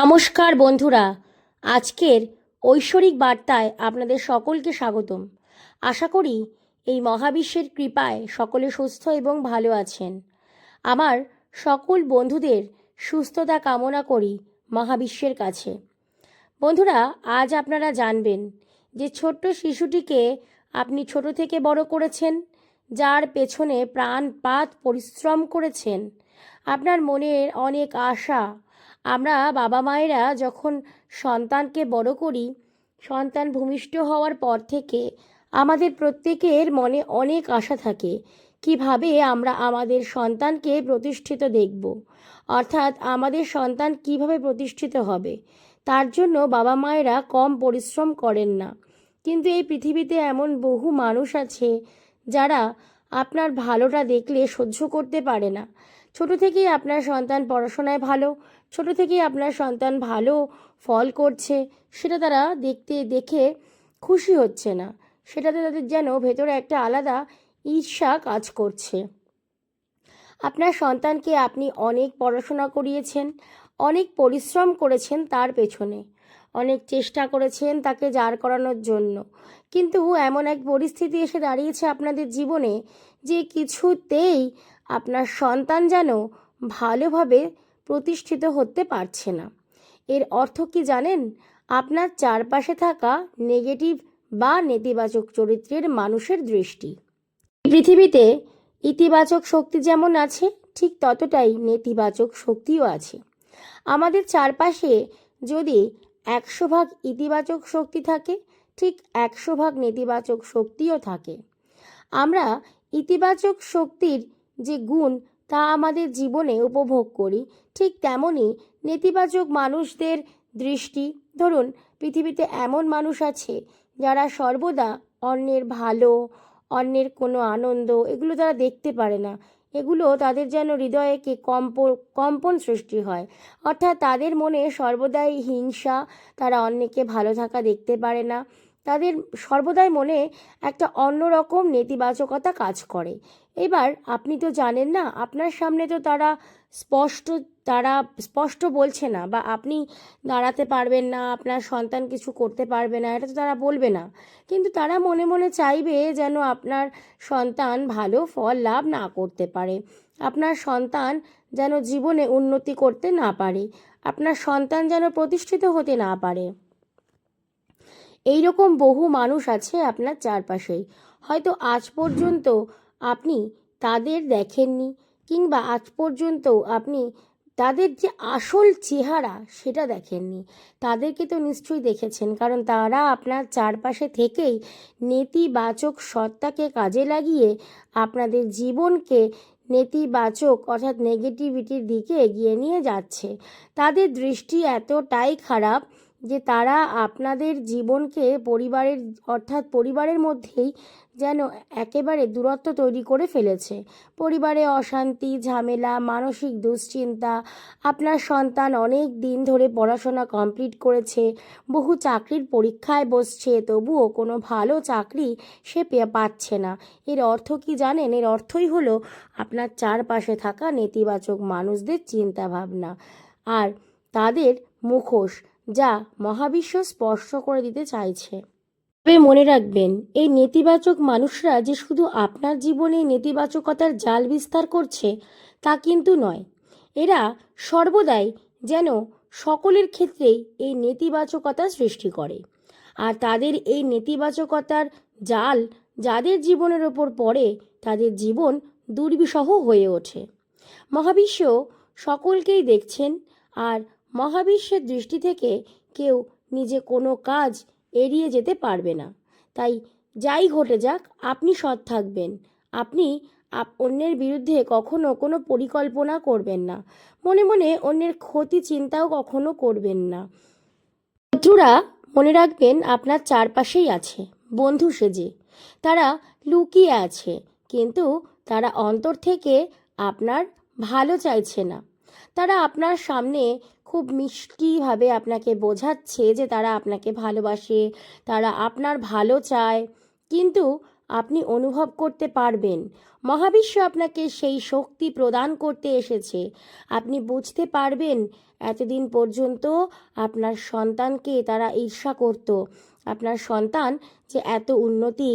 নমস্কার বন্ধুরা, আজকের ঐশ্বরিক বার্তায় আপনাদের সকলকে স্বাগতম। আশা করি এই মহাবিশ্বের কৃপায় সকলে সুস্থ এবং ভালো আছেন। আমার সকল বন্ধুদের সুস্থতা কামনা করি মহাবিশ্বের কাছে। বন্ধুরা, আজ আপনারা জানবেন যে ছোট্ট শিশুটিকে আপনি ছোট থেকে বড় করেছেন, যার পেছনে প্রাণপাত পরিশ্রম করেছেন। আপনার মনের অনেক আশা আমরা বাবা মায়েরা যখন সন্তানকে বড় করি, সন্তান ভূমিষ্ঠ হওয়ার পর থেকে আমাদের প্রত্যেকের মনে অনেক আশা থাকে, কীভাবে আমরা আমাদের সন্তানকে প্রতিষ্ঠিত দেখব? অর্থাৎ আমাদের সন্তান কীভাবে প্রতিষ্ঠিত হবে? তার জন্য বাবা মায়েরা কম পরিশ্রম করেন না। কিন্তু এই পৃথিবীতে এমন বহু মানুষ আছে, যারা আপনার ভালোটা দেখলে সহ্য করতে পারে না। ছোট থেকেই আপনার সন্তান পড়াশোনায় ভালো, ছোট থেকেই আপনার সন্তান ভালো ফল করছে, সেটা তারা দেখতে, দেখে খুশি হচ্ছে না। সেটাতে তাদের যেন ভেতরে একটা আলাদা ঈর্ষা কাজ করছে। আপনার সন্তানকে আপনি অনেক পড়াশোনা করিয়েছেন, অনেক পরিশ্রম করেছেন তার পেছনে। অনেক চেষ্টা করেছেন তাকে জার করানোর জন্য। কিন্তু এমন এক পরিস্থিতি এসে দাঁড়িয়েছে আপনাদের জীবনে যে কিছুতেই আপনার সন্তান যেন ভালোভাবে প্রতিষ্ঠিত হতে পারছে না। এর অর্থ কি জানেন? আপনার চারপাশে থাকা নেগেটিভ বা নেতিবাচক চরিত্রের মানুষের দৃষ্টি। পৃথিবীতে ইতিবাচক শক্তি যেমন আছে, ঠিক ততটাই নেতিবাচক শক্তিও আছে। আমাদের চারপাশে যদি একশো ভাগ ইতিবাচক শক্তি থাকে, ঠিক একশো ভাগ নেতিবাচক শক্তিও থাকে। আমরা ইতিবাচক শক্তির যে গুণ, তা আমাদের জীবনে উপভোগ করি, ঠিক তেমনই নেতিবাচক মানুষদের দৃষ্টি, ধরুন পৃথিবীতে এমন মানুষ আছে, যারা সর্বদা অন্যের ভালো, অন্যের কোনো আনন্দ, এগুলো তারা দেখতে পারে না। এগুলো তাদের যেন হৃদয়ে কে কম্প, কম্পন সৃষ্টি হয়। অর্থাৎ তাদের মনে সর্বদাই হিংসা, তারা অন্যকে ভালো থাকা দেখতে পারে না। তাদের সর্বদাই মনে একটা অন্যরকম নেতিবাচকতা কাজ করে। এবার আপনি তো জানেন না, আপনার সামনে তো তারা স্পষ্ট তারা স্পষ্ট বলছে না বা আপনি দাঁড়াতে পারবেন না, আপনার সন্তান কিছু করতে পারবে না, এটা তো তারা বলবে না। কিন্তু তারা মনে মনে চাইবে যেন আপনার সন্তান ভালো ফল লাভ না করতে পারে। আপনার সন্তান যেন জীবনে উন্নতি করতে না পারে। আপনার সন্তান যেন প্রতিষ্ঠিত হতে না পারে। এই রকম বহু মানুষ আছে আপনার চারপাশেই। হয়তো আজ পর্যন্ত আপনি তাদের দেখেননি কিংবা আজ পর্যন্ত আপনি তাদের যে আসল চেহারা সেটা দেখেননি। তাদেরকে তো নিশ্চয়ই দেখেছেন, কারণ তারা আপনার চারপাশে থেকেই নেতিবাচক সত্তাকে কাজে লাগিয়ে আপনাদের জীবনকে নেতিবাচক অর্থাৎ নেগেটিভিটির দিকে এগিয়ে নিয়ে যাচ্ছে। তাদের দৃষ্টি এতটাই খারাপ যে তারা আপনাদের জীবনকে পরিবারের, অর্থাৎ পরিবারের মধ্যেই যেন একেবারে দূরত্ব তৈরি করে ফেলেছে। পরিবারে অশান্তি, ঝামেলা, মানসিক দুশ্চিন্তা, আপনার সন্তান অনেক দিন ধরে পড়াশোনা কমপ্লিট করেছে, বহু চাকরির পরীক্ষায় বসছে, তবুও কোনো ভালো চাকরি সে পাচ্ছে না। এর অর্থ কি জানেন? এর অর্থই হলো আপনার চারপাশে থাকা নেতিবাচক মানুষদের চিন্তা ভাবনা আর তাদের মুখোশ। যা মহাবিশ্ব স্পর্শ করে দিতে চাইছে। তবে মনে রাখবেন, এই নেতিবাচক মানুষরা যে শুধু আপনার জীবনে নেতিবাচকতার জাল বিস্তার করছে, তা কিন্তু নয়। এরা সর্বদাই যেন সকলের ক্ষেত্রেই এই নেতিবাচকতা সৃষ্টি করে। আর তাদের এই নেতিবাচকতার জাল যাদের জীবনের ওপর পড়ে, তাদের জীবন দুর্বিষহ হয়ে ওঠে। মহাবিশ্ব সকলকেই দেখছেন আর মহাবিশ্বের দৃষ্টি থেকে কেউ নিজে কোনো কাজ এড়িয়ে যেতে পারবে না। তাই যাই ঘটে যাক, আপনি সৎ থাকবেন। আপনি আপ- অন্যের বিরুদ্ধে কখনো কোনো পরিকল্পনা করবেন না। মনে মনে অন্যের ক্ষতি চিন্তাও কখনো করবেন না। শত্রুরা মনে রাখবেন আপনার চারপাশেই আছে, বন্ধু সেজে। তারা লুকিয়ে আছে, কিন্তু তারা অন্তর থেকে আপনার ভালো চাইছে না। তারা আপনার সামনে খুব মিষ্টিভাবে আপনাকে বোঝাচ্ছে যে তারা আপনাকে ভালোবাসে, তারা আপনার ভালো চায়, কিন্তু আপনি অনুভব করতে পারবেন। মহাবিশ্ব আপনাকে সেই শক্তি প্রদান করতে এসেছে। আপনি বুঝতে পারবেন এতদিন পর্যন্ত আপনার সন্তানকে তারা ঈর্ষা করত। আপনার সন্তান যে এত উন্নতি,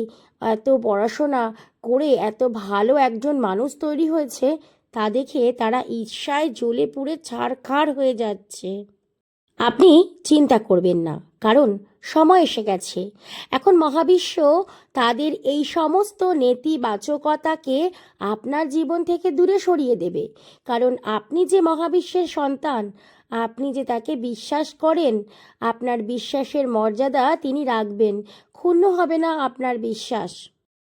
এত পড়াশোনা করে এত ভালো একজন মানুষ তৈরি হয়েছে তা দেখে তারা ঈর্ষায় জ্বলে পুড়ে ছাড়খাড় হয়ে যাচ্ছে। আপনি চিন্তা করবেন না, কারণ সময় এসে গেছে। এখন মহাবিশ্ব তাদের এই সমস্ত নেতিবাচকতাকে আপনার জীবন থেকে দূরে সরিয়ে দেবে। কারণ আপনি যে মহাবিশ্বের সন্তান, আপনি যে তাকে বিশ্বাস করেন, আপনার বিশ্বাসের মর্যাদা তিনি রাখবেন, ক্ষুণ্ণ হবে না আপনার বিশ্বাস।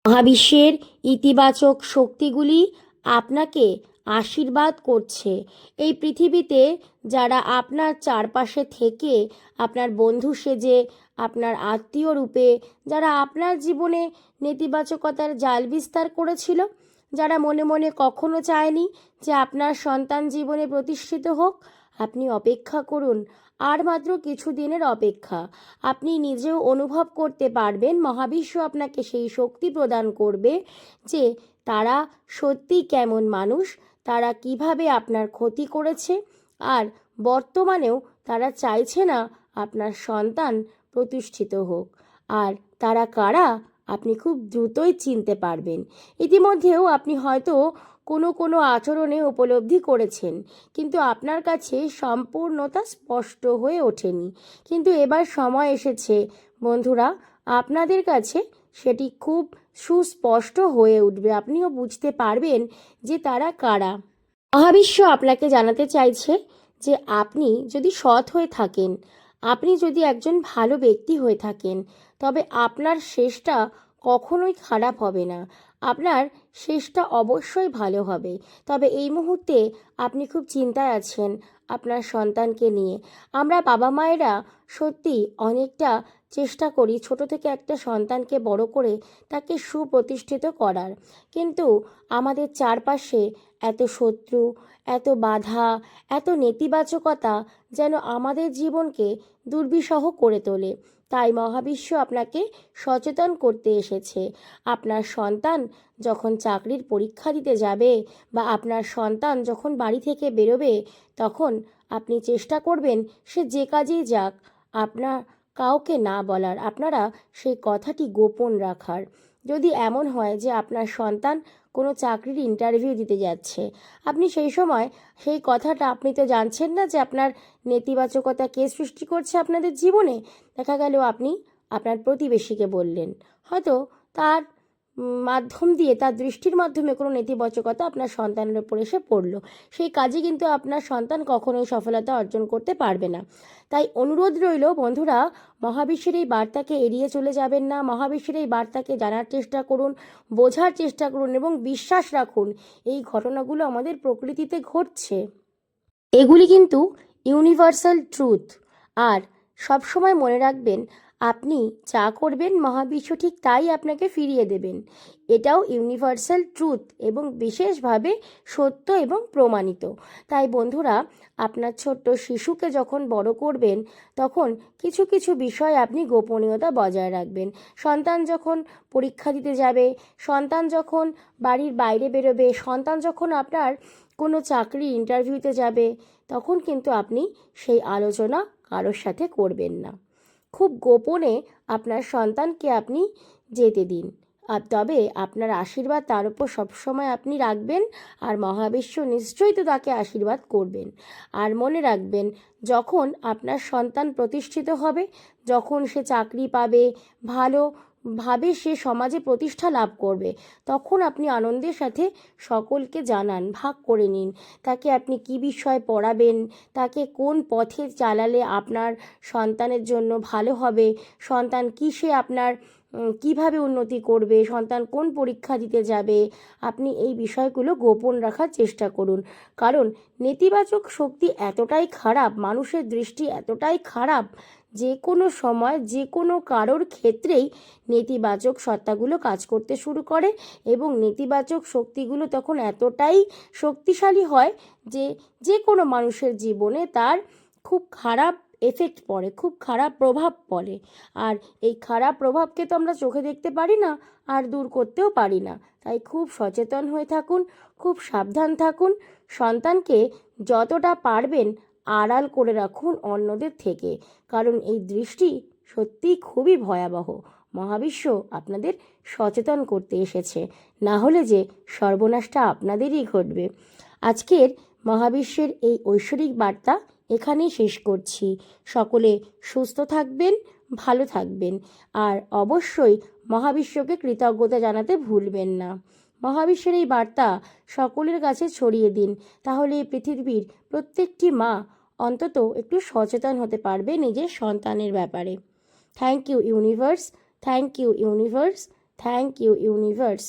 মহাবিশ্বের ইতিবাচক শক্তিগুলি আপনাকে আশীর্বাদ করছে। এই পৃথিবীতে যারা আপনার চারপাশে থেকে, আপনার বন্ধু সেজে, আপনার আত্মীয় রূপে, যারা আপনার জীবনে নেতিবাচকতার জাল বিস্তার করেছিল, যারা মনে মনে কখনো চায়নি যে আপনার সন্তান জীবনে প্রতিষ্ঠিত হোক, আপনি অপেক্ষা করুন। আর মাত্র কিছু দিনের অপেক্ষা। আপনি নিজেও অনুভব করতে পারবেন, মহাবিশ্ব আপনাকে সেই শক্তি প্রদান করবে যে তারা সত্যি কেমন মানুষ তারা কীভাবে আপনার ক্ষতি করেছে? আর বর্তমানেও তারা চাইছে না আপনার সন্তান প্রতিষ্ঠিত হোক। আর তারা কারা? আপনি খুব দ্রুতই চিনতে পারবেন। ইতিমধ্যেও আপনি হয়তো কোনো কোনো আচরণে উপলব্ধি করেছেন, কিন্তু আপনার কাছে সম্পূর্ণতা স্পষ্ট হয়ে ওঠেনি। কিন্তু এবার সময় এসেছে। বন্ধুরা, আপনাদের কাছে সেটি খুব সুস্পষ্ট হয়ে উঠবে। আপনিও বুঝতে পারবেন যে তারা কারা। মহাবিশ্ব আপনাকে জানাতে চাইছে যে আপনি যদি সৎ হয়ে থাকেন, আপনি যদি একজন ভালো ব্যক্তি হয়ে থাকেন, তবে আপনার শেষটা কখনোই খারাপ হবে না। আপনার শেষটা অবশ্যই ভালো হবে। তবে এই মুহূর্তে আপনি খুব চিন্তায় আছেন আপনার সন্তানকে নিয়ে। আমরা বাবা মায়েরা সত্যি অনেকটা চেষ্টা করি ছোট থেকে একটা সন্তানকে বড় করে তাকে সুপ্রতিষ্ঠিত করার। কিন্তু আমাদের চারপাশে এত শত্রু, এত বাধা, এত নেতিবাচকতা যেন আমাদের জীবনকে দুর্বিষহ করে তোলে। তাই মহাবিশ্ব আপনাকে সচেতন করতে এসেছে। আপনার সন্তান যখন চাকরির পরীক্ষা দিতে যাবে বা আপনার সন্তান যখন বাড়ি থেকে বেরোবে, তখন আপনি চেষ্টা করবেন সে যে কাজেই যাক, আপনার কাউকে না বলার, আপনারা সেই কথাটি গোপন রাখার। যদি এমন হয় যে আপনার সন্তান কোনো চাকরির ইন্টারভিউ দিতে যাচ্ছে, আপনি সেই সময় সেই কথাটা আপনি তো জানছেন না যে আপনার নেতিবাচকতা কে সৃষ্টি করছে আপনাদের জীবনে। দেখা গেল আপনি আপনার প্রতিবেশীকে বললেন। হয়তো তার মাধ্যম দিয়ে, তার দৃষ্টির মাধ্যমে কোনো নেতিবাচকতা আপনার সন্তানের উপর এসে পড়ল। সেই কাজে কিন্তু আপনার সন্তান কখনোই সফলতা অর্জন করতে পারবে না। তাই অনুরোধ রইল, বন্ধুরা, মহাবিশ্বের এই বার্তাকে এড়িয়ে চলে যাবেন না। মহাবিশ্বের এই বার্তাকে জানার চেষ্টা করুন, বোঝার চেষ্টা করুন এবং বিশ্বাস রাখুন, এই ঘটনাগুলো আমাদের প্রকৃতিতে ঘটছে। এগুলি কিন্তু ইউনিভার্সাল ট্রুথ আর সবসময় মনে রাখবেন আপনি যা করবেন, মহাবিশ্ব ঠিক তাই আপনাকে ফিরিয়ে দেবেন। এটাও ইউনিভার্সাল ট্রুথ এবং বিশেষভাবে সত্য এবং প্রমাণিত। তাই বন্ধুরা, আপনার ছোট্ট শিশুকে যখন বড় করবেন, তখন কিছু কিছু বিষয় আপনি গোপনীয়তা বজায় রাখবেন। সন্তান যখন পরীক্ষা দিতে যাবে, সন্তান যখন বাড়ির বাইরে বেরোবে, সন্তান যখন আপনার কোনো চাকরি ইন্টারভিউতে যাবে, তখন কিন্তু আপনি সেই আলোচনা কারোর সাথে করবেন না। খুব গোপনে আপনার সন্তানকে আপনি যেতে দিন। আর তবে আপনার আশীর্বাদ তার উপর সবসময় আপনি রাখবেন আর মহাবিশ্ব নিশ্চয়ই তো তাকে আশীর্বাদ করবেন। আর মনে রাখবেন, যখন আপনার সন্তান প্রতিষ্ঠিত হবে, যখন সে চাকরি পাবে, ভালো ভাবে সে সমাজে প্রতিষ্ঠা লাভ করবে। তখন আপনি আনন্দের সাথে সকলকে জানান, ভাগ করে নিন। তাকে আপনি কি বিষয় পড়াবেন? তাকে কোন পথে চালালে আপনার সন্তানের জন্য ভালো হবে? সন্তান কিসে আপনার কীভাবে উন্নতি করবে? সন্তান কোন পরীক্ষা দিতে যাবে? আপনি এই বিষয়গুলো গোপন রাখার চেষ্টা করুন। কারণ নেতিবাচক শক্তি এতটাই খারাপ, মানুষের দৃষ্টি এতটাই খারাপ যে কোনো সময় যে কোনো কারোর ক্ষেত্রেই নেতিবাচক সত্তাগুলো কাজ করতে শুরু করে এবং নেতিবাচক শক্তিগুলো তখন এতটাই শক্তিশালী হয় যে যে কোনো মানুষের জীবনে তার খুব খারাপ এফেক্ট পড়ে, খুব খারাপ প্রভাব পড়ে। আর এই খারাপ প্রভাবকে তো আমরা চোখে দেখতে পারি না, আর দূর করতেও পারি না। তাই খুব সচেতন হয়ে থাকুন, খুব সাবধান থাকুন। সন্তানকে যতটা পারবেন আড়াল করে রাখুন অন্যদের থেকে। কারণ এই দৃষ্টি সত্যিই খুবই ভয়াবহ। মহাবিশ্ব আপনাদের সচেতন করতে এসেছে। না হলে যে সর্বনাশটা আপনাদেরই ঘটবে। আজকের মহাবিশ্বের এই ঐশ্বরিক বার্তা এখানেই শেষ করছি। সকলে সুস্থ থাকবেন, ভালো থাকবেন। আর অবশ্যই মহাবিশ্বকে কৃতজ্ঞতা জানাতে ভুলবেন না। মহাবিশ্বের এই বার্তা সকলের কাছে ছড়িয়ে দিন। তাহলে পৃথিবীর প্রত্যেকটি মা অন্তত একটু সচেতন হতে পারবে নিজের সন্তানের ব্যাপারে। Thank you universe, thank you universe, thank you universe.